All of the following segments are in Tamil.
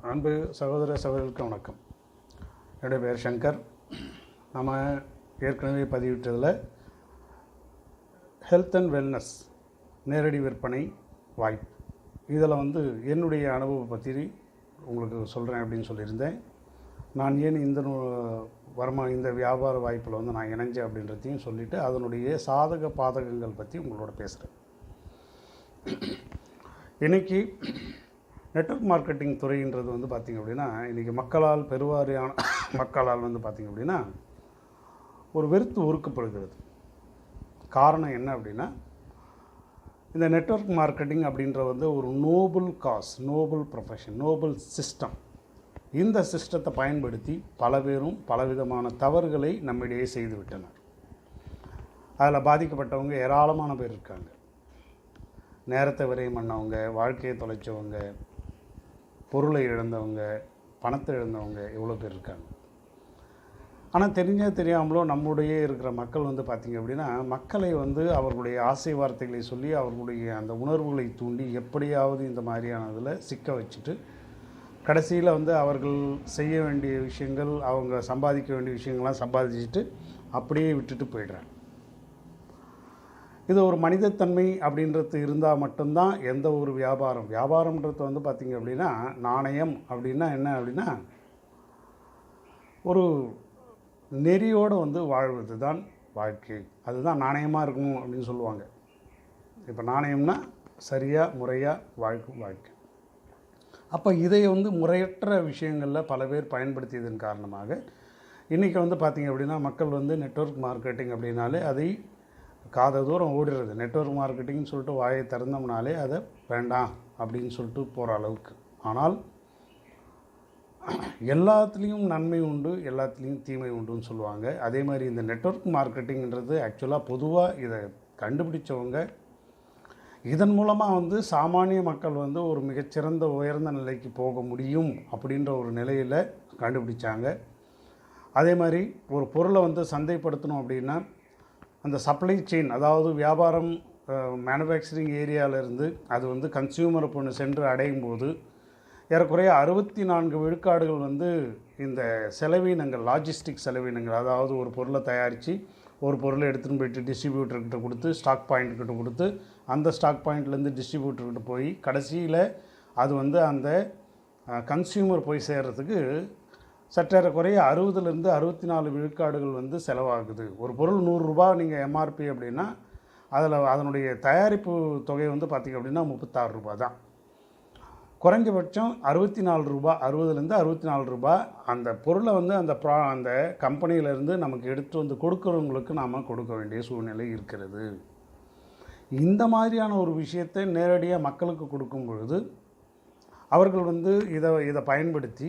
அன்பு சகோதர சகோதரர்களுக்கு வணக்கம். என்னுடைய பேர் சங்கர். நம்ம ஏற்கனவே பதிவிட்டதில் ஹெல்த் அண்ட் வெல்னஸ் நேரடி விற்பனை வாய்ப்பு. இதில் வந்து என்னுடைய அனுபவம் பற்றி உங்களுக்கு சொல்கிறேன் அப்படின்னு சொல்லியிருந்தேன். நான் ஏன் இந்த நு- வருமா இந்த வியாபார வாய்ப்பில் வந்து நான் இணைஞ்சேன் அப்படின்றதையும் சொல்லிவிட்டு அதனுடைய சாதக பாதகங்கள் பற்றி உங்களோட பேசுகிறேன் இன்றைக்கி நெட்வொர்க் மார்க்கெட்டிங் துறைன்றது வந்து பார்த்திங்க அப்படின்னா இன்றைக்கி மக்களால் பெருவாரியான மக்களால் வந்து பார்த்திங்க அப்படின்னா ஒரு வெறுத்து ஒறுக்கப்படுகிறது காரணம் என்ன அப்படின்னா இந்த நெட்வொர்க் மார்க்கெட்டிங் அப்படின்ற வந்து ஒரு noble cause noble profession noble system இந்த சிஸ்டத்தை பயன்படுத்தி பல பேரும் பலவிதமான தவறுகளை நம்மிடையே செய்து விட்டனர். அதில் பாதிக்கப்பட்டவங்க ஏராளமான பேர் இருக்காங்க. நேரத்தை விரயம் பண்ணவங்க வாழ்க்கையை தொலைச்சவங்க பொருளை இழந்தவங்க பணத்தை இழந்தவங்க எவ்வளோ பேர் இருக்காங்க? ஆனால் தெரிஞ்சே தெரியாமலோ நம்முடைய இருக்கிற மக்கள் வந்து பார்த்திங்க அப்படின்னா மக்களை வந்து அவர்களுடைய ஆசை வார்த்தைகளை சொல்லி அவர்களுடைய அந்த உணர்வுகளை தூண்டி எப்படியாவது இந்த மாதிரியானதில் சிக்க வச்சுட்டு கடைசியில் வந்து அவர்கள் செய்ய வேண்டிய விஷயங்கள் அவங்க சம்பாதிக்க வேண்டிய விஷயங்கள்லாம் சம்பாதிச்சுட்டு அப்படியே விட்டுட்டு போயிடுறாங்க. இது ஒரு மனிதத்தன்மை அப்படின்றது இருந்தால் மட்டும்தான் எந்த ஒரு வியாபாரம். வியாபாரம்ன்றது வந்து பார்த்திங்க அப்படின்னா நாணயம் அப்படின்னா என்ன அப்படின்னா ஒரு நெறியோடு வந்து வாழ்வது தான் வாழ்க்கை. அதுதான் நாணயமாக இருக்கணும் அப்படின்னு சொல்லுவாங்க. இப்போ நாணயம்னா சரியாக முறையாக வாழ்க்கும் வாழ்க்கை. அப்போ இதை வந்து முறையற்ற விஷயங்களில் பல பேர் பயன்படுத்தியதன் காரணமாக இன்றைக்கி வந்து பார்த்திங்க அப்படின்னா மக்கள் வந்து நெட்வொர்க் மார்க்கெட்டிங் அப்படின்னாலே அதை காத தூரம் ஓடுறது நெட்வொர்க் மார்க்கெட்டிங்னு சொல்லிட்டு வாயை திறந்தோம்னாலே அதை வேண்டாம் அப்படின்னு சொல்லிட்டு போகிற அளவுக்கு. ஆனால் எல்லாத்துலேயும் நன்மை உண்டு எல்லாத்துலேயும் தீமை உண்டுன்னு சொல்லுவாங்க. அதே மாதிரி இந்த நெட்வொர்க் மார்க்கெட்டிங்கிறது ஆக்சுவலாக பொதுவாக இதை கண்டுபிடிச்சவங்க இதன் மூலமாக வந்து சாமானிய மக்கள் வந்து ஒரு மிகச்சிறந்த உயர்ந்த நிலைக்கு போக முடியும் அப்படின்ற ஒரு நிலையில் கண்டுபிடிச்சாங்க. அதே மாதிரி ஒரு பொருளை வந்து சந்தைப்படுத்தணும் அப்படின்னா அந்த சப்ளை செயின் அதாவது வியாபாரம் மேனுஃபேக்சரிங் ஏரியாவிலேருந்து அது வந்து கன்சியூமரை பொண்ணு சென்று அடையும் போது ஏறக்குறைய அறுபத்தி நான்கு விழுக்காடுகள் வந்து இந்த செலவினங்கள் லாஜிஸ்டிக் செலவினங்கள் அதாவது ஒரு பொருளை தயாரித்து ஒரு பொருளை எடுத்துகிட்டு போயிட்டு டிஸ்ட்ரிபியூட்டர்கிட்ட கொடுத்து ஸ்டாக் பாயிண்ட்கிட்ட கொடுத்து அந்த ஸ்டாக் பாயிண்ட்லேருந்து டிஸ்ட்ரிபியூட்டர்கிட்ட போய் கடைசியில் அது வந்து அந்த கன்சியூமர் போய் சேர்கிறதுக்கு சற்றேறக்குறைய அறுபதுலேருந்து அறுபத்தி நாலு விழுக்காடுகள் வந்து செலவாகுது. ஒரு பொருள் நூறுரூபா நீங்கள் எம்ஆர்பி அப்படின்னா அதில் அதனுடைய தயாரிப்பு தொகை வந்து பார்த்திங்க அப்படின்னா முப்பத்தாறு ரூபா தான். குறைஞ்சபட்சம் அறுபத்தி நாலு ரூபா அறுபதுலேருந்து அறுபத்தி நாலு ரூபா அந்த பொருளை வந்து அந்த ப்ரா அந்த கம்பெனியிலேருந்து நமக்கு எடுத்து வந்து கொடுக்குறவங்களுக்கு நாம் கொடுக்க வேண்டிய சூழ்நிலை இருக்கிறது. இந்த மாதிரியான ஒரு விஷயத்தை நேரடியாக மக்களுக்கு கொடுக்கும் பொழுது அவர்கள் வந்து இதை இதை பயன்படுத்தி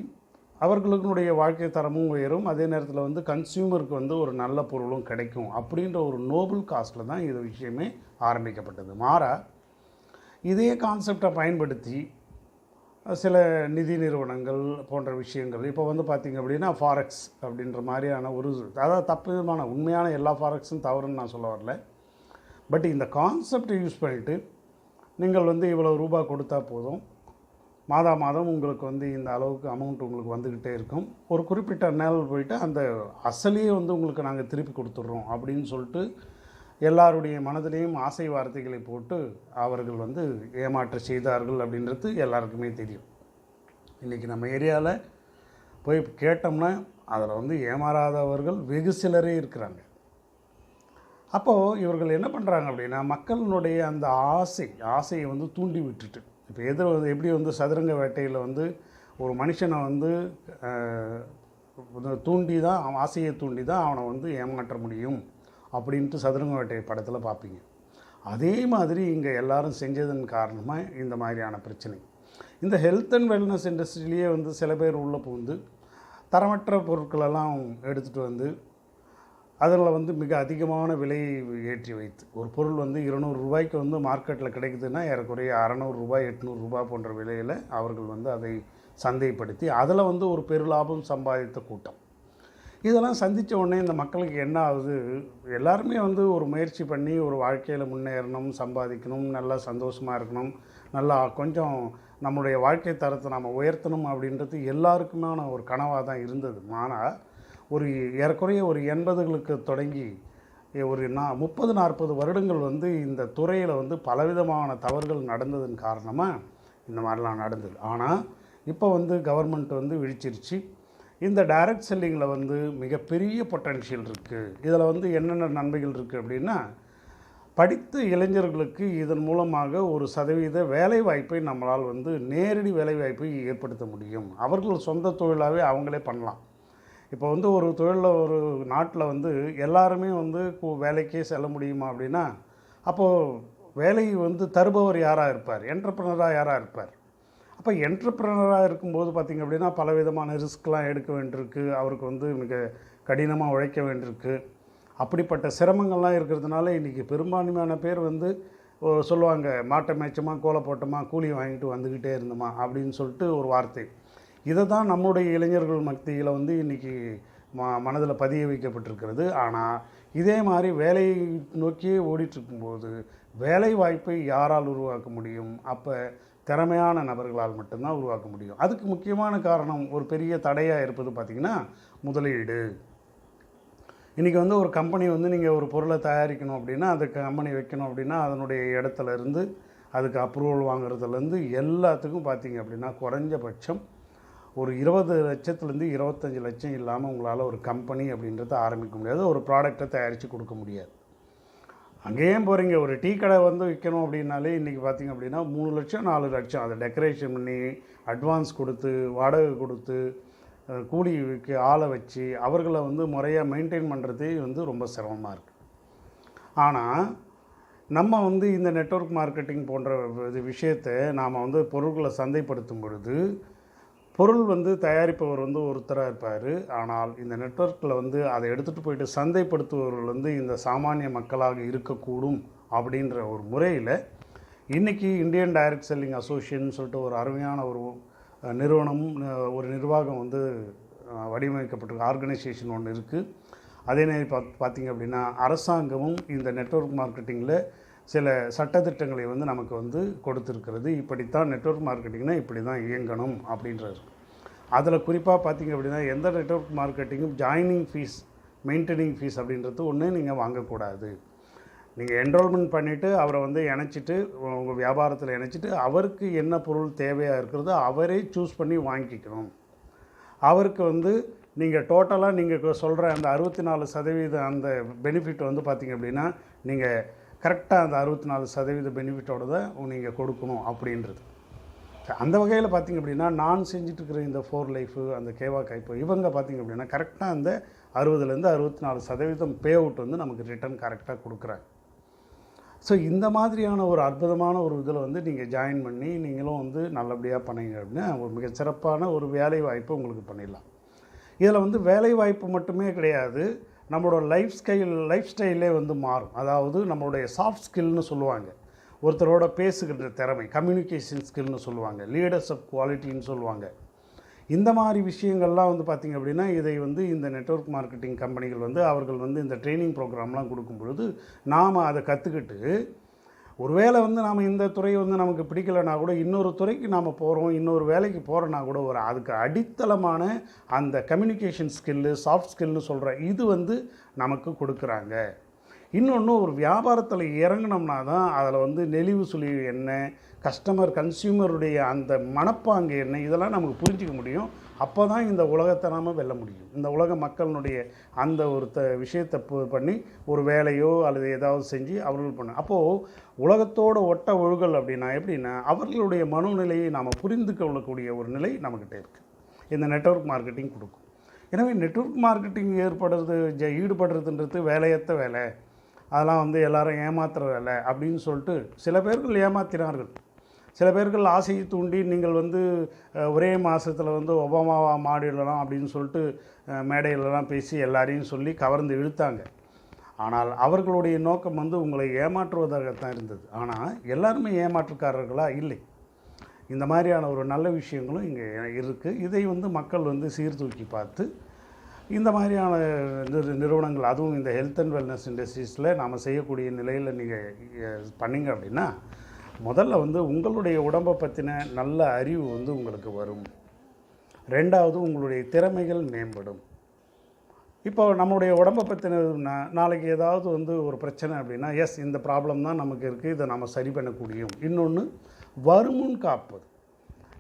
அவர்களுடைய வாழ்க்கை தரமும் உயரும். அதே நேரத்தில் வந்து கன்சியூமருக்கு வந்து ஒரு நல்ல பொருளும் கிடைக்கும் அப்படின்ற ஒரு நோபல் காஸ்ட்டில் தான் இது விஷயமே ஆரம்பிக்கப்பட்டது. மாறா இதே கான்செப்டை பயன்படுத்தி சில நிதி நிறுவனங்கள் போன்ற விஷயங்கள். இப்போ வந்து பார்த்திங்க அப்படின்னா ஃபாரெக்ஸ் அப்படின்ற மாதிரியான ஒரு அதாவது தப்பு விதமான உண்மையான எல்லா ஃபாரெக்ஸும் தவறுன்னு நான் சொல்ல வரல. பட் இந்த கான்செப்டை யூஸ் பண்ணிவிட்டு நீங்கள் வந்து இவ்வளோ ரூபா கொடுத்தா போதும். மாதா மாதம் உங்களுக்கு வந்து இந்த அளவுக்கு அமௌண்ட் உங்களுக்கு வந்துக்கிட்டே இருக்கும். ஒரு குறிப்பிட்ட நாள் போயிட்டு அந்த அசலையே வந்து உங்களுக்கு நாங்கள் திருப்பி கொடுத்துட்றோம் அப்படின்னு சொல்லிட்டு எல்லாருடைய மனதிலையும் ஆசை வார்த்தைகளை போட்டு அவர்கள் வந்து ஏமாற்ற செய்தார்கள் அப்படின்றது எல்லாருக்குமே தெரியும். இன்றைக்கி நம்ம ஏரியாவில் போய் கேட்டோம்னா அதில் வந்து ஏமாறாதவர்கள் வெகு சிலரே இருக்கிறாங்க. அப்போது இவர்கள் என்ன பண்ணுறாங்க அப்படின்னா மக்களினுடைய அந்த ஆசை ஆசையை வந்து தூண்டி விட்டுட்டு இப்போ எதிர் வந்து எப்படி வந்து சதுரங்க வேட்டையில் வந்து ஒரு மனுஷனை வந்து வந்து தூண்டி தான் அவன் ஆசையை தூண்டி தான் அவனை வந்து ஏமாற்ற முடியும் அப்படின்ட்டு சதுரங்க வேட்டை படத்தில் பார்ப்பீங்க அதே மாதிரி இங்கே எல்லாரும் செஞ்சதன் காரணமாக இந்த மாதிரியான பிரச்சனை. இந்த ஹெல்த் அண்ட் வெல்னஸ் இண்டஸ்ட்ரியிலேயே வந்து சில பேர் உள்ளே புகுந்து தரமற்ற பொருட்களெல்லாம் எடுத்துகிட்டு வந்து அதில் வந்து மிக அதிகமான விலையை ஏற்றி வைத்து. ஒரு பொருள் வந்து இருநூறு ரூபாய்க்கு வந்து மார்க்கெட்டில் கிடைக்குதுன்னா ஏறக்குறைய அறநூறு ரூபாய் எட்நூறு போன்ற விலையில் அவர்கள் வந்து அதை சந்தைப்படுத்தி அதில் வந்து ஒரு பெருலாபம் சம்பாதித்த கூட்டம். இதெல்லாம் சந்தித்த உடனே இந்த மக்களுக்கு என்ன ஆகுது? எல்லாருமே வந்து ஒரு முயற்சி பண்ணி ஒரு வாழ்க்கையில் முன்னேறணும் சம்பாதிக்கணும் நல்லா சந்தோஷமாக இருக்கணும் நல்லா கொஞ்சம் நம்முடைய வாழ்க்கை தரத்தை நம்ம உயர்த்தணும் அப்படின்றது எல்லாருக்குமான ஒரு கனவாக தான் இருந்தது. ஆனால் ஒரு ஏறக்குறைய ஒரு எண்பதுகளுக்கு தொடங்கி ஒரு நா முப்பது நாற்பது வருடங்கள் வந்து இந்த துறையில் வந்து பலவிதமான தவறுகள் நடந்ததன் காரணமாக இந்த மாதிரிலாம் நடந்தது. ஆனால் இப்போ வந்து கவர்மெண்ட் வந்து விழிச்சிருச்சு. இந்த டைரக்ட் செல்லிங்கில் வந்து மிகப்பெரிய பொட்டன்ஷியல் இருக்குது இதில் வந்து என்னென்ன நன்மைகள் இருக்குது அப்படின்னா படித்த இளைஞர்களுக்கு இதன் மூலமாக ஒரு சதவீத வேலை வாய்ப்பை நம்மளால் வந்து நேரடி வேலை வாய்ப்பை ஏற்படுத்த முடியும். அவர்கள் சொந்த தொழிலாகவே அவங்களே பண்ணலாம். இப்போ வந்து ஒரு தொழிலில் ஒரு நாட்டில் வந்து எல்லாருமே வந்து வேலைக்கே செல்ல முடியுமா அப்படின்னா அப்போது வேலை வந்து தருபவர் யாராக இருப்பார்? என்டர்பிரனராக யாராக இருப்பார்? அப்போ என்டர்பிரனராக இருக்கும்போது பார்த்திங்க அப்படின்னா பலவிதமான ரிஸ்க்லாம் எடுக்க வேண்டியிருக்கு. அவருக்கு வந்து மிக கடினமாக உழைக்க வேண்டியிருக்கு. அப்படிப்பட்ட சிரமங்கள்லாம் இருக்கிறதுனால இன்றைக்கி பெரும்பான்மையான பேர் வந்து சொல்லுவாங்க மாட்டை மேய்ச்சமா கோலை போட்டோமா கூலி வாங்கிட்டு வந்துக்கிட்டே இருந்தோமா அப்படின்னு சொல்லிட்டு ஒரு வார்த்தை. இதை தான் நம்முடைய இளைஞர்கள் மத்தியில் வந்து இன்றைக்கி ம மனதில் பதிய வைக்கப்பட்டிருக்கிறது. ஆனால் இதே மாதிரி வேலையை நோக்கியே ஓடிட்டுருக்கும்போது வேலை வாய்ப்பை யாரால் உருவாக்க முடியும்? அப்போ திறமையான நபர்களால் மட்டும்தான் உருவாக்க முடியும். அதுக்கு முக்கியமான காரணம் ஒரு பெரிய தடையாக இருப்பது பார்த்திங்கன்னா முதலீடு. இன்றைக்கி வந்து ஒரு கம்பெனி வந்து நீங்கள் ஒரு பொருளை தயாரிக்கணும் அப்படின்னா அந்த கம்பெனி வைக்கணும் அப்படின்னா அதனுடைய இடத்துல இருந்து அதுக்கு அப்ரூவல் வாங்குறதுலேருந்து எல்லாத்துக்கும் பார்த்தீங்க அப்படின்னா குறைஞ்சபட்சம் ஒரு இருபது லட்சத்துலேருந்து இருபத்தஞ்சி லட்சம் இல்லாமல் உங்களால் ஒரு கம்பெனி அப்படின்றத ஆரம்பிக்க முடியாது. ஒரு ப்ராடக்டை தயாரித்து கொடுக்க முடியாது. அங்கேயும் போகிறீங்க ஒரு டீ கடை வந்து விற்கணும் அப்படின்னாலே இன்றைக்கி பார்த்தீங்க அப்படின்னா மூணு லட்சம் நாலு லட்சம். அதை டெக்கரேஷன் பண்ணி அட்வான்ஸ் கொடுத்து வாடகை கொடுத்து கூலி கூலிக்கு ஆளை வச்சு அவர்களை வந்து முறையாக மெயின்டைன் பண்ணுறதே வந்து ரொம்ப சிரமமாக இருக்குது ஆனால் நம்ம வந்து இந்த நெட்வொர்க் மார்க்கெட்டிங் போன்ற இது விஷயத்தை நாம் வந்து பொருட்களை சந்தைப்படுத்தும் பொழுது பொருள் வந்து தயாரிப்பவர் வந்து ஒருத்தராக இருப்பார். ஆனால் இந்த நெட்வொர்க்கில் வந்து அதை எடுத்துகிட்டு போயிட்டு சந்தைப்படுத்துபவர்கள் வந்து இந்த சாமானிய மக்களாக இருக்கக்கூடும் அப்படின்ற ஒரு முறையில் இன்றைக்கி இந்தியன் டைரக்ட் செல்லிங் அசோசியேஷன் சொல்லிட்டு ஒரு அருமையான ஒரு நிறுவனம் ஒரு நிர்வாகம் வந்து வடிவமைக்கப்பட்டிருக்கு ஆர்கனைசேஷன் ஒன்று இருக்குது அதே நேரம் பாத் பார்த்தீங்க அப்படின்னா அரசாங்கமும் இந்த நெட்வொர்க் மார்க்கெட்டிங்கில் சில சட்டத்திட்டங்களை வந்து நமக்கு வந்து கொடுத்துருக்கிறது. இப்படித்தான் நெட்வொர்க் மார்க்கெட்டிங்னா இப்படி தான் இயங்கணும் அப்படின்றது அதில் குறிப்பாக பார்த்தீங்க அப்படின்னா எந்த நெட்வொர்க் மார்க்கெட்டிங்கும் ஜாயினிங் ஃபீஸ் மெயின்டெனிங் ஃபீஸ் அப்படின்றது ஒன்று நீங்கள் வாங்கக்கூடாது. நீங்கள் என்ரோல்மெண்ட் பண்ணிவிட்டு அவரை வந்து இணைச்சிட்டு உங்கள் வியாபாரத்தில் இணைச்சிட்டு அவருக்கு என்ன பொருள் தேவையாக இருக்கிறதோ அவரே சூஸ் பண்ணி வாங்கிக்கணும். அவருக்கு வந்து நீங்கள் டோட்டலாக நீங்கள் சொல்கிற அந்த அறுபத்தி நாலு சதவீத அந்த பெனிஃபிட் வந்து பார்த்தீங்க அப்படின்னா நீங்கள் கரெக்டாக அந்த அறுபத்தி நாலு சதவீத பெனிஃபிட்டோட தான் நீங்கள் கொடுக்கணும் அப்படின்றது. அந்த வகையில் பார்த்தீங்க அப்படின்னா நான் செஞ்சிட்ருக்கிற இந்த ஃபோர் லைஃபு அந்த கேவா கைப்பு இவங்க பார்த்தீங்க அப்படின்னா கரெக்டாக அந்த அறுபதுலேருந்து அறுபத்தி நாலு சதவீதம் பே அவுட் வந்து நமக்கு ரிட்டர்ன் கரெக்டாக கொடுக்குறாங்க. ஸோ இந்த மாதிரியான ஒரு அற்புதமான ஒரு இதில் வந்து நீங்கள் ஜாயின் பண்ணி நீங்களும் வந்து நல்லபடியாக பண்ணீங்க அப்படின்னா ஒரு மிகச்சிறப்பான ஒரு வேலை வாய்ப்பு உங்களுக்கு பண்ணிடலாம். இதில் வந்து வேலை வாய்ப்பு மட்டுமே கிடையாது. நம்மளோட லைஃப் ஸ்டைல் லைஃப் ஸ்டைலே வந்து மாறும். அதாவது நம்மளுடைய சாஃப்ட் ஸ்கில்னு சொல்லுவாங்க. ஒருத்தரோட பேசுகின்ற திறமை கம்யூனிகேஷன் ஸ்கில்னு சொல்லுவாங்க. லீடர்ஸ் ஆஃப் குவாலிட்டின்னு சொல்லுவாங்க. இந்த மாதிரி விஷயங்கள்லாம் வந்து பார்த்திங்க அப்படின்னா இதை வந்து இந்த நெட்வொர்க் மார்க்கெட்டிங் கம்பெனிகள் வந்து அவர்கள் வந்து இந்த ட்ரைனிங் ப்ரோக்ராம்லாம் கொடுக்கும் பொழுது நாம் அதை கற்றுக்கிட்டு ஒருவேளை வந்து நாம் இந்த துறை வந்து நமக்கு பிடிக்கலைன்னா கூட இன்னொரு துறைக்கு நாம் போகிறோம் இன்னொரு வேலைக்கு போகிறோன்னா கூட ஒரு அதுக்கு அடித்தளமான அந்த கம்யூனிகேஷன் ஸ்கில்லு சாஃப்ட் ஸ்கில்னு சொல்கிற இது வந்து நமக்கு கொடுக்குறாங்க. இன்னொன்று ஒரு வியாபாரத்தில் இறங்கினோம்னா தான் அதில் வந்து நெளிவு சுழிவு என்ன கஸ்டமர் கன்சியூமருடைய அந்த மனப்பாங்கு என்ன இதெல்லாம் நமக்கு புரிஞ்சிக்க முடியும். அப்போ தான் இந்த உலகத்தை நாம் வெல்ல முடியும். இந்த உலக மக்களினுடைய அந்த ஒரு த விஷயத்தை பு- பண்ணி ஒரு வேலையோ அல்லது ஏதாவது செஞ்சு அவர்கள் பண்ண அப்போது உலகத்தோட ஒட்ட ஒழுகல் அப்படின்னா எப்படின்னா அவர்களுடைய மனோநிலையை நாம் புரிந்து கொள்ளக்கூடிய ஒரு நிலை நம்மக்கிட்ட இருக்குது இந்த நெட்வொர்க் மார்க்கெட்டிங் கொடுக்கும். எனவே நெட்வொர்க் மார்க்கெட்டிங் ஏற்படுறது ஜ ஈடுபடுறதுன்றது வேலையற்ற வேலை. அதெல்லாம் வந்து எல்லாரும் ஏமாத்துற வேலை அப்படின்னு சொல்லிட்டு சில பேர்கள் ஏமாத்தினார்கள். சில பேர்கள் ஆசையை தூண்டி நீங்கள் வந்து ஒரே மாதத்தில் வந்து ஒபாமாவா மாடிடலாம் அப்படின்னு சொல்லிட்டு மேடையிலலாம் பேசி எல்லாரையும் சொல்லி கவர்ந்து இழுத்தாங்க. ஆனால் அவர்களுடைய நோக்கம் வந்து உங்களை ஏமாற்றுவதாகத்தான் இருந்தது. ஆனால் எல்லாருமே ஏமாற்றுக்காரர்களாக இல்லை. இந்த மாதிரியான ஒரு நல்ல விஷயங்களும் இங்கே இருக்குது இதை வந்து மக்கள் வந்து சீர்தூக்கி பார்த்து இந்த மாதிரியான நிறு- நிறுவனங்கள் அதுவும் இந்த ஹெல்த் அண்ட் வெல்னஸ் இண்டஸ்ட்ரீஸில் நாம் செய்யக்கூடிய நிலையில் நீங்கள் பண்ணீங்க அப்படின்னா முதல்ல வந்து உங்களுடைய உடம்பை பற்றின நல்ல அறிவு வந்து உங்களுக்கு வரும். ரெண்டாவது உங்களுடைய திறமைகள் மேம்படும். இப்போ நம்மளுடைய உடம்பை பற்றினா நாளைக்கு ஏதாவது வந்து ஒரு பிரச்சனை அப்படின்னா எஸ் இந்த ப்ராப்ளம் தான் நமக்கு இருக்குது இதை நம்ம சரி பண்ணக்கூடியும். இன்னொன்று வருமுன் காப்பது.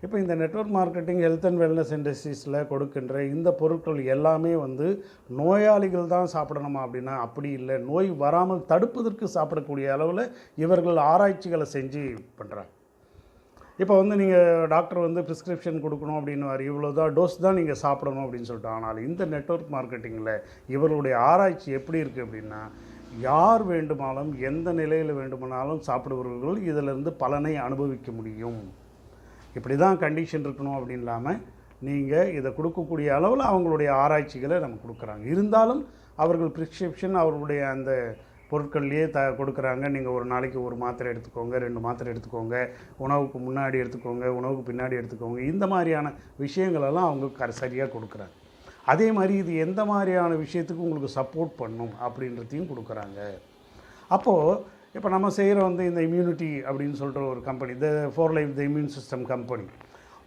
இப்போ இந்த network marketing health and wellness இண்டஸ்ட்ரீஸில் கொடுக்கின்ற இந்த பொருட்கள் எல்லாமே வந்து நோயாளிகள் தான் சாப்பிடணுமா அப்படின்னா அப்படி இல்லை. நோய் வராமல் தடுப்பதற்கு சாப்பிடக்கூடிய அளவில் இவர்கள் ஆராய்ச்சிகளை செஞ்சு பண்ணுறாங்க இப்போ வந்து நீங்கள் டாக்டர் வந்து ப்ரிஸ்கிரிப்ஷன் கொடுக்கணும் அப்படின்னு இவ்வளோ தான் டோஸ் தான் நீங்கள் சாப்பிடணும் அப்படின்னு சொல்லிட்டு. ஆனால் இந்த நெட்வொர்க் மார்க்கெட்டிங்கில் இவர்களுடைய ஆராய்ச்சி எப்படி இருக்குது அப்படின்னா யார் வேண்டுமானாலும் எந்த நிலையில் வேண்டுமானாலும் சாப்பிடுபவர்கள் இதிலிருந்து பலனை அனுபவிக்க முடியும். இப்படி தான் கண்டிஷன் இருக்கணும் அப்படின்னு இல்லாமல் நீங்கள் இதை கொடுக்கக்கூடிய அளவில் அவங்களுடைய ஆராய்ச்சிகளை நம்ம கொடுக்குறாங்க. இருந்தாலும் அவர்கள் ப்ரிஸ்கிரிப்ஷன் அவர்களுடைய அந்த பொருட்கள்லேயே த கொடுக்குறாங்க. நீங்கள் ஒரு நாளைக்கு ஒரு மாத்திரை எடுத்துக்கோங்க ரெண்டு மாத்திரை எடுத்துக்கோங்க உணவுக்கு முன்னாடி எடுத்துக்கோங்க உணவுக்கு பின்னாடி எடுத்துக்கோங்க. இந்த மாதிரியான விஷயங்களெல்லாம் அவங்க க சரியாக கொடுக்குறாங்க. அதே மாதிரி இது எந்த மாதிரியான விஷயத்துக்கு உங்களுக்கு சப்போர்ட் பண்ணும் அப்படின்றதையும் கொடுக்குறாங்க. அப்போது இப்போ நம்ம செய்கிற வந்து இந்த இம்யூனிட்டி அப்படின்னு சொல்கிற ஒரு company the four life the immune system company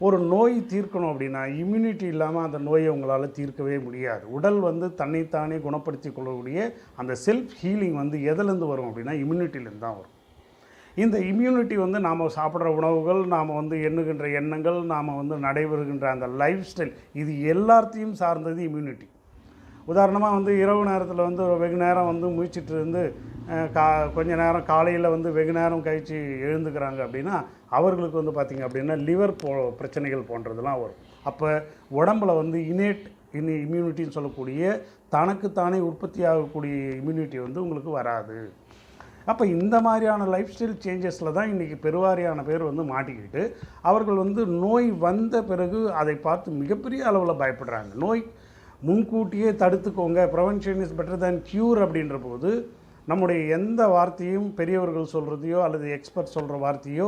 ஒரு நோய் தீர்க்கணும் அப்படின்னா இம்யூனிட்டி இல்லாமல் அந்த நோயை உங்களால் தீர்க்கவே முடியாது. உடல் வந்து தன்னைத்தானே குணப்படுத்தி கொள்ளக்கூடிய அந்த செல்ஃப் ஹீலிங் வந்து எதுலேருந்து வரும் அப்படின்னா இம்யூனிட்டிலேருந்து தான் வரும். இந்த இம்யூனிட்டி வந்து நாம் சாப்பிட்ற உணவுகள் நாம் வந்து எண்ணுகின்ற எண்ணங்கள் நாம் வந்து நடைபெறுகின்ற அந்த லைஃப் ஸ்டைல் இது எல்லாத்தையும் சார்ந்தது இம்யூனிட்டி உதாரணமாக வந்து இரவு நேரத்தில் வந்து வெகு நேரம் வந்து முழிச்சிட்டு இருந்து கா கொஞ்ச நேரம் காலையில் வந்து வெகு நேரம் கழித்து எழுந்துக்கிறாங்க அப்படின்னா அவர்களுக்கு வந்து பார்த்திங்க அப்படின்னா லிவர் போ பிரச்சனைகள் போன்றதெல்லாம் வரும். அப்போ உடம்புல வந்து இனேட் இனி இம்யூனிட்டின்னு சொல்லக்கூடிய தனக்குத்தானே உற்பத்தி ஆகக்கூடிய இம்யூனிட்டி வந்து உங்களுக்கு வராது. அப்போ இந்த மாதிரியான லைஃப் ஸ்டைல் சேஞ்சஸில் தான் இன்றைக்கி பெருவாரியான பேர் வந்து மாட்டிக்கிட்டு அவர்கள் வந்து நோய் வந்த பிறகு அதை பார்த்து மிகப்பெரிய அளவில் பயப்படுறாங்க. நோய் முன்கூட்டியே தடுத்துக்கோங்க. Prevention is better than cure அப்படின்ற போது நம்முடைய எந்த வார்த்தையும் பெரியவர்கள் சொல்கிறதையோ அல்லது எக்ஸ்பர்ட் சொல்கிற வார்த்தையோ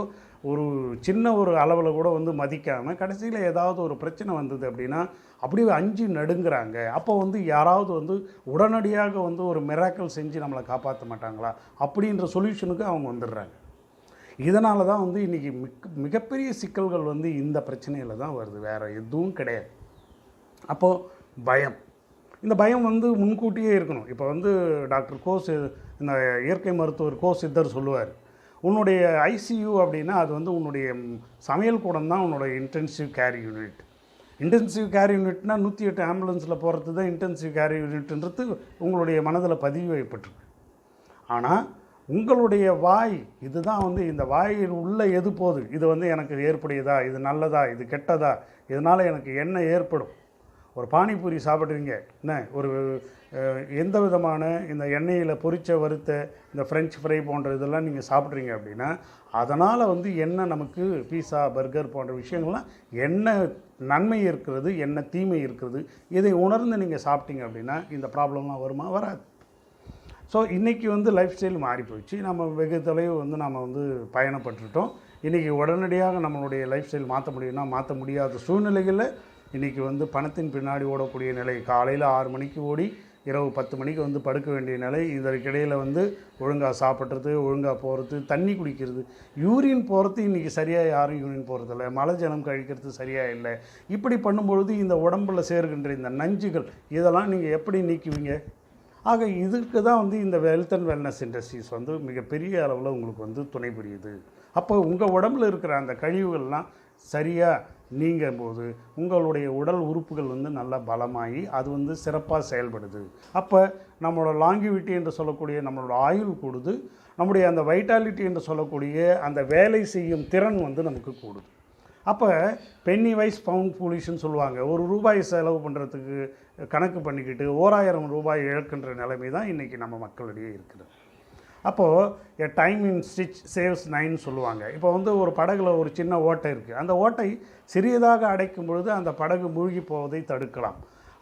ஒரு சின்ன ஒரு அளவில் கூட வந்து மதிக்காமல் கடைசியில் ஏதாவது ஒரு பிரச்சனை வந்தது அப்படின்னா அப்படியே அஞ்சு நடுங்குறாங்க. அப்போ வந்து யாராவது வந்து உடனடியாக வந்து ஒரு மிராக்கல் செஞ்சு நம்மளை காப்பாற்ற மாட்டாங்களா? அப்படின்ற சொல்யூஷனுக்கு அவங்க வந்துடுறாங்க. இதனால தான் வந்து இன்றைக்கி மிக மிகப்பெரிய சிக்கல்கள் வந்து இந்த பிரச்சனையில் தான் வருது. வேறு எதுவும் கிடையாது. அப்போது பயம். இந்த பயம் வந்து முன்கூட்டியே இருக்கணும். இப்போ வந்து டாக்டர் கோ இந்த இயற்கை மருத்துவர் கோ சித்தர் சொல்லுவார். உன்னுடைய ஐசியூ அப்படின்னா அது வந்து உன்னுடைய சமையல் கூடம் தான் உன்னுடைய intensive care unit intensive care யூனிட்னா நூற்றி எட்டு ஆம்புலன்ஸில் போகிறது தான் இன்டென்சிவ் கேர் யூனிட்ன்றது உங்களுடைய மனதில் பதிவு வைப்பட்டிருக்கு ஆனால் உங்களுடைய வாய் இதுதான் வந்து இந்த வாயில் உள்ள எது போகுது? இது வந்து எனக்கு ஏற்புடையதா? இது நல்லதா? இது கெட்டதா? இதனால் எனக்கு என்ன ஏற்படும்? ஒரு பானிபூரி சாப்பிட்றீங்க. என்ன? ஒரு எந்த விதமான இந்த எண்ணெயில் பொரித்த வறுத்த இந்த ஃப்ரெஞ்ச் ஃப்ரை போன்ற இதெல்லாம் நீங்கள் சாப்பிட்றீங்க அப்படின்னா அதனால் வந்து என்ன நமக்கு பீஸா பர்கர் போன்ற விஷயங்கள்லாம் என்ன நன்மை இருக்கிறது என்ன தீமை இருக்கிறது இதை உணர்ந்து நீங்கள் சாப்பிட்டீங்க அப்படின்னா இந்த ப்ராப்ளம்லாம் வருமா? வராது. ஸோ இன்றைக்கி வந்து லைஃப் ஸ்டைல் மாறி போயிடுச்சு நம்ம வெகு தொலைவு வந்து நம்ம வந்து பயணப்பட்டுட்டோம். இன்றைக்கி உடனடியாக நம்மளுடைய லைஃப் ஸ்டைல் மாற்ற முடியும்னா மாற்ற முடியாத சூழ்நிலைகளில் இன்றைக்கி வந்து பணத்தின் பின்னாடி ஓடக்கூடிய நிலை. காலையில் ஆறு மணிக்கு ஓடி இரவு பத்து மணிக்கு வந்து படுக்க வேண்டிய நிலை. இதற்கிடையில் வந்து ஒழுங்காக சாப்பிட்றது ஒழுங்காக போகிறது தண்ணி குடிக்கிறது. யூரின் போகிறது இன்றைக்கி சரியாக யாரும் யூரின் போகிறதில்ல மலை ஜனம் கழிக்கிறது சரியாக இல்லை. இப்படி பண்ணும்பொழுது இந்த உடம்புல சேர்கின்ற இந்த நஞ்சுகள் இதெல்லாம் நீங்கள் எப்படி நீக்குவீங்க? ஆக இதுக்கு தான் வந்து இந்த வெல்த் அண்ட் வெல்னஸ் இண்டஸ்ட்ரீஸ் வந்து மிகப்பெரிய அளவில் உங்களுக்கு வந்து துணை புரியுது. அப்போ உங்கள் உடம்புல இருக்கிற அந்த கழிவுகள்லாம் சரியாக நீங்கும் போது உங்களுடைய உடல் உறுப்புகள் வந்து நல்லா பலமாகி அது வந்து சிறப்பாக செயல்படுது. அப்போ நம்மளோட லாங்கிவிட்டி என்று சொல்லக்கூடிய நம்மளோட ஆயுள் கூடுது. நம்முடைய அந்த வைட்டாலிட்டி என்று சொல்லக்கூடிய அந்த வேலை செய்யும் திறன் வந்து நமக்கு கூடுது. அப்போ பென்னி வைஸ் பவுண்ட் ஃபூலிஷ்னு சொல்லுவாங்க. ஒரு ரூபாய் செலவு பண்ணுறதுக்கு கணக்கு பண்ணிக்கிட்டு ஓராயிரம் ரூபாய் இழக்கின்ற நிலைமை தான் இன்றைக்கி நம்ம மக்களிடையே இருக்குது. அப்போது a time in stitch saves nine சொல்லுவாங்க. இப்போ வந்து ஒரு படகுல ஒரு சின்ன ஓட்டை இருக்குது அந்த ஓட்டை சிறியதாக அடைக்கும் பொழுது அந்த படகு மூழ்கி போவதை தடுக்கலாம்.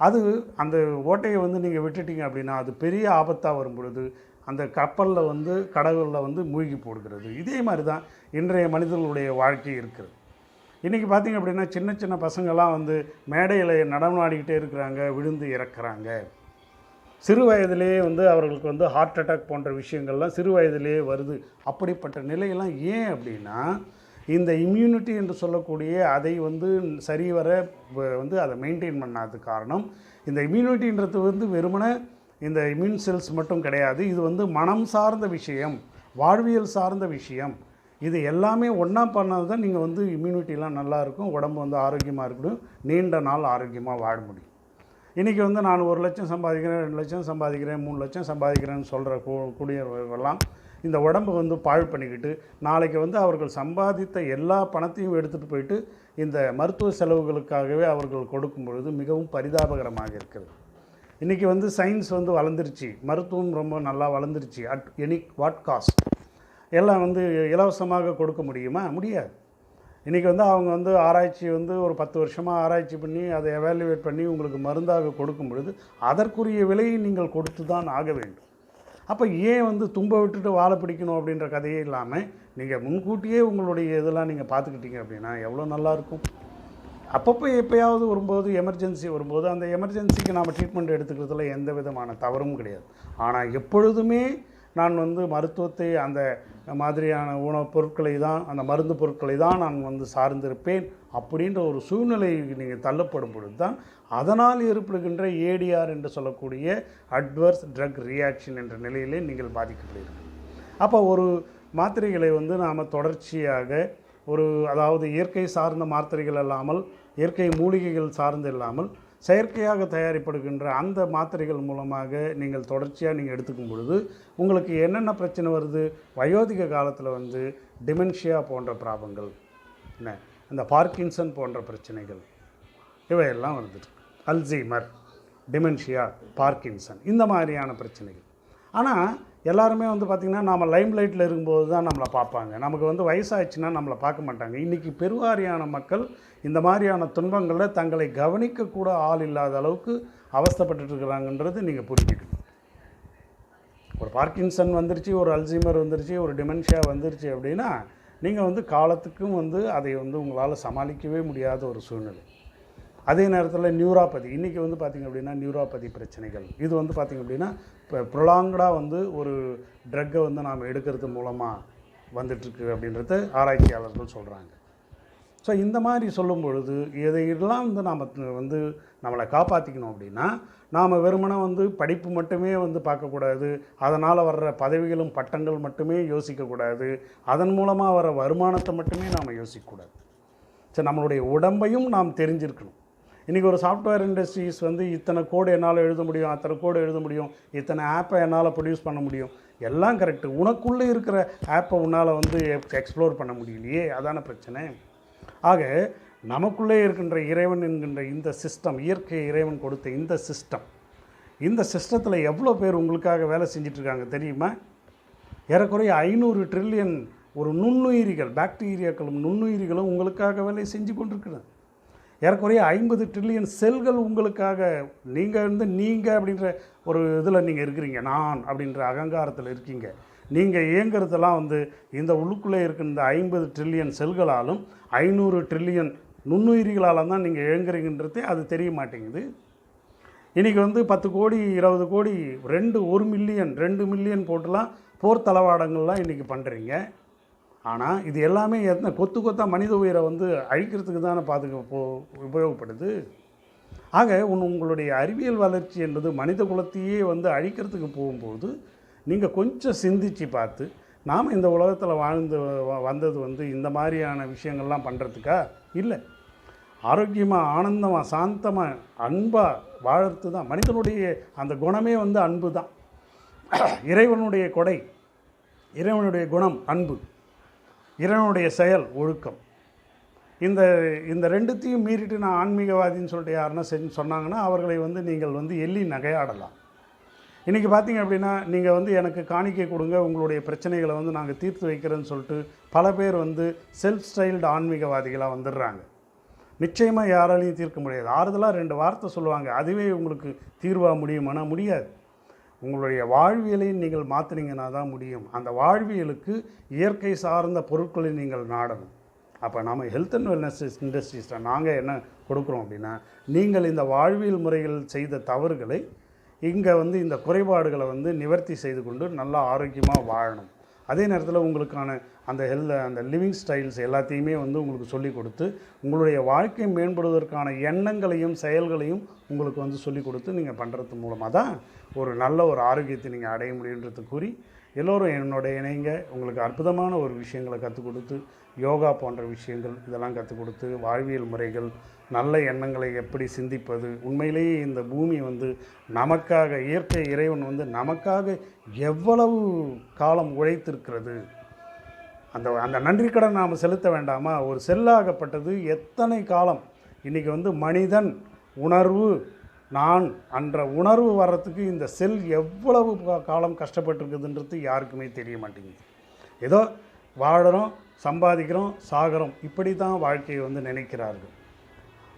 அது அந்த ஓட்டையை வந்து நீங்கள் விட்டுட்டீங்க அப்படின்னா அது பெரிய ஆபத்தாக வரும் பொழுது அந்த கப்பலில் வந்து கடவுளில் வந்து மூழ்கி போடுகிறது. இதே மாதிரி தான் இன்றைய மனிதர்களுடைய வாழ்க்கை இருக்குது இன்றைக்கி பார்த்தீங்க அப்படின்னா சின்ன சின்ன பசங்கள்லாம் வந்து மேடையில் நடமாடிக்கிட்டே இருக்கிறாங்க விழுந்து இறக்குறாங்க. சிறு வயதிலேயே வந்து அவர்களுக்கு வந்து ஹார்ட் அட்டாக் போன்ற விஷயங்கள்லாம் சிறு வயதிலேயே வருது. அப்படிப்பட்ட நிலையெல்லாம் ஏன் அப்படின்னா இந்த இம்யூனிட்டி என்று சொல்லக்கூடிய அதை வந்து சரிவர வந்து அதை மெயின்டைன் பண்ணாத காரணம் இந்த இம்யூனிட்டின்றது வந்து வெறுமனே இந்த இம்யூன் செல்ஸ் மட்டும் கிடையாது. இது வந்து மனம் சார்ந்த விஷயம் வாழ்வியல் சார்ந்த விஷயம். இது எல்லாமே ஒன்றா பண்ணால் தான் நீங்கள் வந்து இம்யூனிட்டிலாம் நல்லா இருக்கும் உடம்பு வந்து ஆரோக்கியமாக இருக்கணும் நீண்ட நாள் ஆரோக்கியமாக வாழ முடியும். இன்றைக்கி வந்து நான் ஒரு லட்சம் சம்பாதிக்கிறேன் ரெண்டு லட்சம் சம்பாதிக்கிறேன் மூணு லட்சம் சம்பாதிக்கிறேன்னு சொல்கிற கூ கூடியவர்கள்லாம் இந்த உடம்பு வந்து பாழ் பண்ணிக்கிட்டு நாளைக்கு வந்து அவர்கள் சம்பாதித்த எல்லா பணத்தையும் எடுத்துகிட்டு போயிட்டு இந்த மருத்துவ செலவுகளுக்காகவே அவர்கள் கொடுக்கும் பொழுது மிகவும் பரிதாபகரமாக இருக்கிறது. இன்றைக்கி வந்து சயின்ஸ் வந்து வளர்ந்துருச்சு. மருத்துவம் ரொம்ப நல்லா வளர்ந்துருச்சு. At any what cost? எல்லாம் வந்து இலவசமாக கொடுக்க முடியுமா? முடியாது. இன்றைக்கி வந்து அவங்க வந்து ஆராய்ச்சி வந்து ஒரு பத்து வருஷமாக ஆராய்ச்சி பண்ணி அதை எவாலுவேட் பண்ணி உங்களுக்கு மருந்தாக கொடுக்கும் பொழுது அதற்குரிய விலையை நீங்கள் கொடுத்து தான் ஆக வேண்டும். அப்போ ஏன் வந்து தும்ப விட்டுட்டு வாழை பிடிக்கணும் அப்படின்ற கதையே இல்லாமல் நீங்கள் முன்கூட்டியே உங்களுடைய இதெல்லாம் நீங்கள் பார்த்துக்கிட்டீங்க அப்படின்னா எவ்வளோ நல்லாயிருக்கும் அப்பப்போ எப்போயாவது வரும்போது எமர்ஜென்சி வரும்போது அந்த எமர்ஜென்சிக்கு நாம் ட்ரீட்மெண்ட் எடுத்துக்கிறதுல எந்த விதமான தவறும் கிடையாது. ஆனால் எப்பொழுதுமே நான் வந்து மருத்துவத்தை அந்த மாதிரியான உணவுப் பொருட்களை தான் அந்த மருந்து பொருட்களை தான் நான் வந்து சார்ந்திருப்பேன் அப்படின்ற ஒரு சூழ்நிலைக்கு நீங்கள் தள்ளப்படும் பொழுது தான் அதனால் ஏற்படுகின்ற ஏடிஆர் என்று சொல்லக்கூடிய அட்வர்ஸ் ட்ரக் ரியாக்ஷன் என்ற நிலையிலே நீங்கள் பாதிக்கப்படுகிறீர்கள். அப்போ ஒரு மாத்திரைகளை வந்து நாம் தொடர்ச்சியாக ஒரு அதாவது இயற்கை சார்ந்த மாத்திரைகள் இல்லாமல் இயற்கை மூலிகைகள் சார்ந்து இல்லாமல் செயற்கையாக தயாரிப்படுகின்ற அந்த மாத்திரைகள் மூலமாக நீங்கள் தொடர்ச்சியாக நீங்கள் எடுத்துக்கும் பொழுது உங்களுக்கு என்னென்ன பிரச்சனை வருது? வயோதிக காலத்தில் வந்து டிமென்ஷியா போன்ற பிராபங்கள் என்ன? இந்த பார்க்கின்சன் போன்ற பிரச்சனைகள் இவையெல்லாம் வந்துட்டு அல்சீமர் டிமென்ஷியா பார்க்கின்சன் இந்த மாதிரியான பிரச்சனைகள். ஆனால் எல்லாருமே வந்து பார்த்திங்கன்னா நம்ம லைம் லைட்டில் இருக்கும்போது தான் நம்மளை பார்ப்பாங்க. நமக்கு வந்து வயசாகிடுச்சுன்னா நம்மளை பார்க்க மாட்டாங்க. இன்றைக்கி பெருவாரியான மக்கள் இந்த மாதிரியான துன்பங்களில் தங்களை கவனிக்கக்கூட ஆள் இல்லாத அளவுக்கு அவஸ்தைப்பட்டுட்டு இருக்கிறாங்கன்றது நீங்கள் புரிஞ்சுக்கணும். ஒரு பார்க்கின்சன் வந்துருச்சு ஒரு அல்சீமர் வந்துருச்சு ஒரு டிமென்ஷியா வந்துருச்சு அப்படின்னா நீங்கள் வந்து காலத்துக்கும் வந்து அதை வந்து உங்களால் சமாளிக்கவே முடியாத ஒரு சூழ்நிலை. அதே நேரத்தில் நியூராபதி இன்றைக்கி வந்து பார்த்திங்க அப்படின்னா நியூராபதி பிரச்சனைகள். இது வந்து பார்த்திங்க அப்படின்னா இப்போ ப்ரொலாங்கடாக வந்து ஒரு ட்ரக்கை வந்து நாம் எடுக்கிறது மூலமாக வந்துட்டுருக்கு அப்படின்றத ஆராய்ச்சியாளர்கள் சொல்கிறாங்க ஸோ இந்த மாதிரி சொல்லும் பொழுது இதையெல்லாம் வந்து நாம் வந்து நம்மளை காப்பாற்றிக்கணும் அப்படின்னா நாம் வெறுமனே வந்து படிப்பு மட்டுமே வந்து பார்க்கக்கூடாது அதனால் வர்ற பதவிகளும் பட்டங்கள் மட்டுமே யோசிக்கக்கூடாது அதன் மூலமாக வர வருமானத்தை மட்டுமே நாம் யோசிக்கக்கூடாது. ஸோ நம்மளுடைய உடம்பையும் நாம் தெரிஞ்சிருக்கணும். இன்றைக்கி ஒரு சாஃப்ட்வேர் இண்டஸ்ட்ரீஸ் வந்து இத்தனை கோடு என்னால் எழுத முடியும் அத்தனை கோடு எழுத முடியும் இத்தனை ஆப்பை என்னால் ப்ரொடியூஸ் பண்ண முடியும். எல்லாம் கரெக்டு உனக்குள்ளே இருக்கிற ஆப்பை உன்னால் வந்து எக்ஸ்ப்ளோர் பண்ண முடியலையே அதான பிரச்சனை. ஆக நமக்குள்ளே இருக்கின்ற இறைவன் என்கின்ற இந்த சிஸ்டம் இயற்கை இறைவன் கொடுத்த இந்த சிஸ்டம் இந்த சிஸ்டத்தில் எவ்வளோ பேர் உங்களுக்காக வேலை செஞ்சிட்ருக்காங்க தெரியுமா? ஏறக்குறைய ஐநூறு ட்ரில்லியன் ஒரு நுண்ணுயிரிகள் பாக்டீரியாக்களும் நுண்ணுயிரிகளும் உங்களுக்காக வேலை செஞ்சு கொண்டிருக்கிறது. ஏறக்குறைய ஐம்பது ட்ரில்லியன் செல்கள் உங்களுக்காக நீங்கள் வந்து நீங்கள் அப்படின்ற ஒரு இதில் நீங்கள் இருக்கிறீங்க நான் அப்படின்ற அகங்காரத்தில் இருக்கீங்க. நீங்கள் இயங்குறதெல்லாம் வந்து இந்த உள்ளுக்குள்ளே இருக்கிற இந்த ஐம்பது ட்ரில்லியன் செல்களாலும் ஐநூறு ட்ரில்லியன் நுண்ணுயிரிகளால் தான் நீங்கள் இயங்குறீங்கன்றதே அது தெரிய மாட்டேங்குது. இன்றைக்கி வந்து பத்து கோடி இருபது கோடி ரெண்டு ஒரு மில்லியன் ரெண்டு மில்லியன் போட்டுலாம் போர் தளவாடங்கள்லாம் இன்றைக்கி பண்ணுறீங்க ஆனால் இது எல்லாமே எத்தனை கொத்து கொத்தா மனித உயிரை வந்து அழிக்கிறதுக்கு தானே பாதுகா போ உபயோகப்படுது? ஆக உன் உங்களுடைய அறிவியல் வளர்ச்சி என்பது மனித குலத்தையே வந்து அழிக்கிறதுக்கு போகும்போது நீங்கள் கொஞ்சம் சிந்திச்சு பார்த்து நாம் இந்த உலகத்தில் வாழ்ந்து வ- வந்தது வந்து இந்த மாதிரியான விஷயங்கள்லாம் பண்ணுறதுக்கா இல்லை. ஆரோக்கியமாக ஆனந்தமாக சாந்தமாக அன்பாக வாழறது தான் மனிதனுடைய அந்த குணமே வந்து அன்பு தான் இறைவனுடைய கொடை இறைவனுடைய குணம் அன்பு. இறைவனுடைய செயல் ஒழுக்கம். இந்த இந்த ரெண்டுத்தையும் மீறிட்டு நான் ஆன்மீகவாதின்னு சொல்லிட்டு யாருன்னா செஞ்சு சொன்னாங்கன்னா அவர்களை வந்து நீங்கள் வந்து எள்ளி நகையாடலாம். இன்றைக்கி பார்த்தீங்க அப்படின்னா நீங்கள் வந்து எனக்கு காணிக்கை கொடுங்க உங்களுடைய பிரச்சனைகளை வந்து நாங்கள் தீர்த்து வைக்கிறேன்னு சொல்லிட்டு பல பேர் வந்து செல்ஃப் ஸ்டைல்டு ஆன்மீகவாதிகளாக வந்துடுறாங்க. நிச்சயமாக யாராலையும் தீர்க்க முடியாது. ஆறுதலாக ரெண்டு வார்த்தை சொல்லுவாங்க. அதுவே உங்களுக்கு தீர்வாக முடியுமானா முடியாது. உங்களுடைய வாழ்வியலை நீங்கள் மாற்றினீங்கன்னா தான் முடியும். அந்த வாழ்வியலுக்கு இயற்கை சார்ந்த பொருட்களை நீங்கள் நாடணும். அப்போ நம்ம ஹெல்த் அண்ட் வெல்னஸ் இண்டஸ்ட்ரீஸில் நாங்கள் என்ன கொடுக்குறோம் அப்படின்னா நீங்கள் இந்த வாழ்வியல் முறைகள் செய்த தவறுகளை இங்கே வந்து இந்த குறைபாடுகளை வந்து நிவர்த்தி செய்து கொண்டு நல்லா ஆரோக்கியமாக வாழணும். அதே நேரத்தில் உங்களுக்கான அந்த ஹெல்த் அந்த லிவிங் ஸ்டைல்ஸ் எல்லாத்தையுமே வந்து உங்களுக்கு சொல்லிக் கொடுத்து உங்களுடைய வாழ்க்கை மேம்படுவதற்கான எண்ணங்களையும் செயல்களையும் உங்களுக்கு வந்து சொல்லிக் கொடுத்து நீங்கள் பண்ணுறது மூலமாக தான் ஒரு நல்ல ஒரு ஆரோக்கியத்தை நீங்கள் அடைய முடியுன்றது கூறி எல்லோரும் என்னோட இணைங்க. உங்களுக்கு அற்புதமான ஒரு விஷயங்களை கற்றுக் கொடுத்து யோகா போன்ற விஷயங்கள் இதெல்லாம் கற்றுக் கொடுத்து வாழ்வியல் முறைகள் நல்ல எண்ணங்களை எப்படி சிந்திப்பது உண்மையிலேயே இந்த பூமி வந்து நமக்காக இயற்கை இறைவன் வந்து நமக்காக எவ்வளவு காலம் உழைத்திருக்கிறது அந்த அந்த நன்றி கடன் நாம் செலுத்த வேண்டாமா? ஒரு செல்லாகப்பட்டது எத்தனை காலம்? இன்றைக்கி வந்து மனிதன் உணர்வு நான் அன்ற உணர்வு வர்றதுக்கு இந்த செல் எவ்வளவு காலம் கஷ்டப்பட்டுருக்குதுன்றது யாருக்குமே தெரிய மாட்டேங்குது. ஏதோ வாழறோம் சம்பாதிக்கிறோம் சாகிறோம். இப்படி தான் வாழ்க்கையை வந்து நினைக்கிறார்கள்.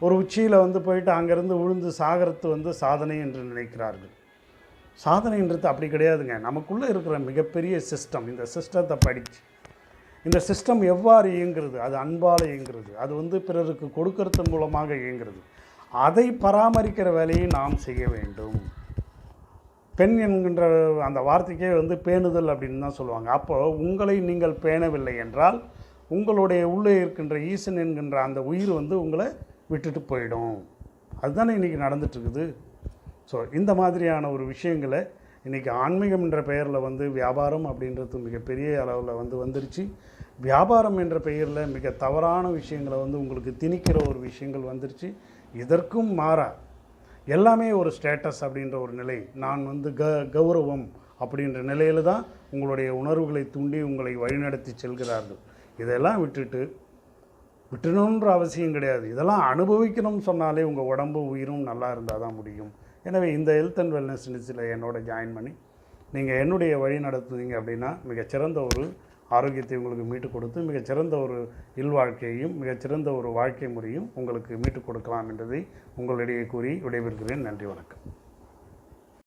ஒரு உச்சியில் வந்து போயிட்டு அங்கேருந்து உழுந்து சாகிறது வந்து சாதனை என்று நினைக்கிறார்கள். சாதனைன்றது அப்படி கிடையாதுங்க. நமக்குள்ளே இருக்கிற மிகப்பெரிய சிஸ்டம் இந்த சிஸ்டத்தை படித்து இந்த சிஸ்டம் எவ்வாறு இயங்குறது? அது அன்பால் இயங்குறது. அது வந்து பிறருக்கு கொடுக்கறது மூலமாக இயங்குறது. அதை பராமரிக்கிற வேலையை நாம் செய்ய வேண்டும். பெண் என்கின்ற அந்த வார்த்தைக்கே வந்து பேணுதல் அப்படின்னு தான் சொல்லுவாங்க. அப்போ உங்களை நீங்கள் பேணவில்லை என்றால் உங்களுடைய உள்ளே இருக்கின்ற ஈசன் என்கின்ற அந்த உயிர் வந்து உங்களை விட்டுட்டு போயிடும். அதுதானே இன்றைக்கி நடந்துட்டுருக்குது ஸோ இந்த மாதிரியான ஒரு விஷயங்களை இன்றைக்கி ஆன்மீகம் என்ற பெயரில் வந்து வியாபாரம் அப்படின்றது மிகப்பெரிய அளவில் வந்து வந்துருச்சு. வியாபாரம் என்ற பெயரில் மிக தவறான விஷயங்களை வந்து உங்களுக்கு திணிக்கிற ஒரு விஷயங்கள் வந்துருச்சு. இதற்கும் மாறா. எல்லாமே ஒரு ஸ்டேட்டஸ் அப்படின்ற ஒரு நிலை. நான் வந்து க கௌரவம் அப்படின்ற நிலையில் தான் உங்களுடைய உணர்வுகளை தூண்டி உங்களை வழிநடத்தி செல்கிறார்கள். இதெல்லாம் விட்டுட்டு விட்டுணுன்ற அவசியம் கிடையாது. இதெல்லாம் அனுபவிக்கணும்னு சொன்னாலே உங்கள் உடம்பு உயிரும் நல்லா இருந்தால் தான் முடியும். எனவே இந்த ஹெல்த் அண்ட் வெல்னஸ் நிச்சயில் என்னோட ஜாயின் பண்ணி நீங்கள் என்னுடைய வழி நடத்துனீங்க அப்படின்னா மிகச்சிறந்த ஒரு ஆரோக்கியத்தை உங்களுக்கு மீட்டு கொடுத்து மிகச்சிறந்த ஒரு இல்வாழ்க்கையையும் மிகச்சிறந்த ஒரு வாழ்க்கை முறையும் உங்களுக்கு மீட்டு கொடுக்கலாம் என்பதை உங்களிடையே கூறி விடைபெறுகிறேன். நன்றி வணக்கம்.